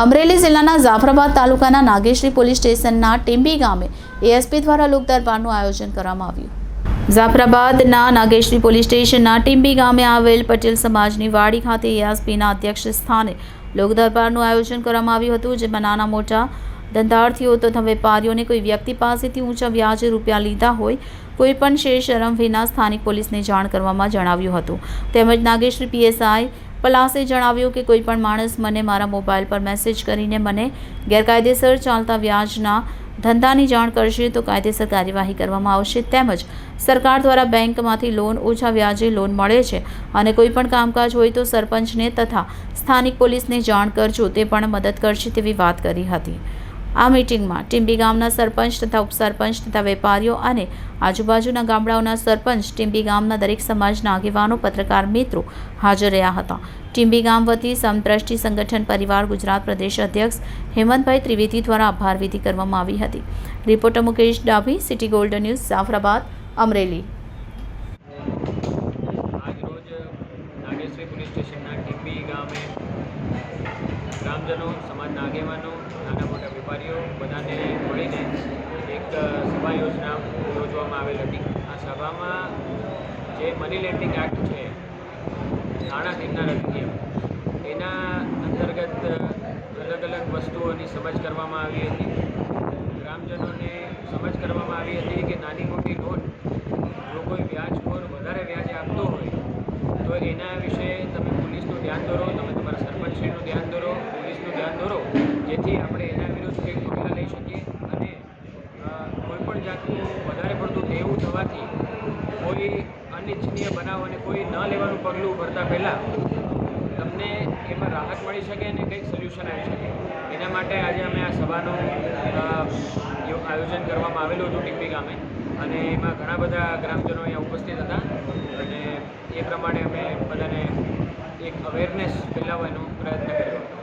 અમરેલી જિલ્લાના જાફરાબાદ તાલુકાના નાગેશ્રી પોલીસ સ્ટેશનના ટીમ્બી ગામે એએસપી દ્વારા લોક દરબારનું આયોજન કરવામાં આવ્યું. જાફરાબાદના નાગેશ્રી પોલીસ સ્ટેશનના ટીમ્બી ગામે આવેલ પટેલ સમાજની વાડી ખાતે એએસપીના અધ્યક્ષ સ્થાને લોક દરબારનું આયોજન કરવામાં આવ્યું હતું, જેમાં નાના મોટા ધંધાર્થીઓ તથા વેપારીઓને કોઈ વ્યક્તિ પાસેથી ઊંચા વ્યાજે રૂપિયા લીધા હોય, કોઈ પણ શેર શરમ વિના સ્થાનિક પોલીસને જાણ કરવામાં જણાવ્યું હતું. તેમજ નાગેશ્રી પીએસઆઈ પલાસે જણાવ્યું કે કોઈ પણ માણસ મને મારા મોબાઈલ પર મેસેજ કરીને મને ગેરકાયદેસર ચાલતા વ્યાજના ધંધાની જાણ કરશે તો કાયદેસર કાર્યવાહી કરવામાં આવશે. તેમજ સરકાર દ્વારા બેંકમાંથી લોન, ઓછા વ્યાજે લોન મળે છે અને કોઈપણ કામકાજ હોય તો સરપંચને તથા સ્થાનિક પોલીસને જાણ કરજો, તે પણ મદદ કરશે તેવી વાત કરી હતી. આ મિટિંગમાં ટીમ્બી ગામના સરપંચ તથા ઉપસરપંચ તથા વેપારીઓ અને આજુબાજુના ગામડાઓના સરપંચ ટીમ્બી ગામના દરેક સમાજના આગેવાનો, પત્રકાર, મિત્રો હાજર રહ્યા હતા. ટીમ્બી ગામ વતી સમદ્રષ્ટિ સંગઠન પરિવાર ગુજરાત પ્રદેશ અધ્યક્ષ હેમંતભાઈ ત્રિવેદી દ્વારા આભાર કરવામાં આવી હતી. Reporter Mukesh Dabhi, City Golden News, Jafrabad, Amreli. ગ્રામજનો, સમાજના આગેવાનો, નાના વેપારીઓ બધાને મળીને એક સભા યોજના યોજવામાં આવેલ હતી. આ સભામાં જે મની લેન્ડિંગ એક્ટ છે, નાણાં ગિરનાર અધિનિયમ એના અંતર્ગત અલગ અલગ વસ્તુઓની સમજ કરવામાં આવી હતી. ગ્રામજનોને સમજ કરવામાં આવી હતી કે નાની મોટી લોન જો કોઈ વ્યાજખોર વધારે વ્યાજે આપતો હોય, તો એના વિશે તમે પોલીસનું ધ્યાન દોરો તમે તમારા સરપંચશ્રીનું ધ્યાન દોરો પોલીસનું ધ્યાન દોરો જેથી આપણે એના વિરુદ્ધ કંઈક પગલાં લઈ શકીએ અને કોઈપણ કોઈ પણ જાતનું વધારે પડતું દેવું થવાથી કોઈ અનિચ્છનીય બનાવ અને કોઈ ન લેવાનું પગલું ભરતા પહેલાં તમને એમાં રાહત મળી શકે અને કંઈક સોલ્યુશન આવી શકે. એના માટે આજે અમે આ સભાનું આયોજન કરવામાં આવેલું હતું ટીપી ગામે. અને એમાં ઘણા બધા ગ્રામજનો અહીંયા ઉપસ્થિત હતા. અને એ પ્રમાણે અમે બધાને એક અવેરનેસ ફેલાવવાનો પ્રયત્ન કર્યો હતો.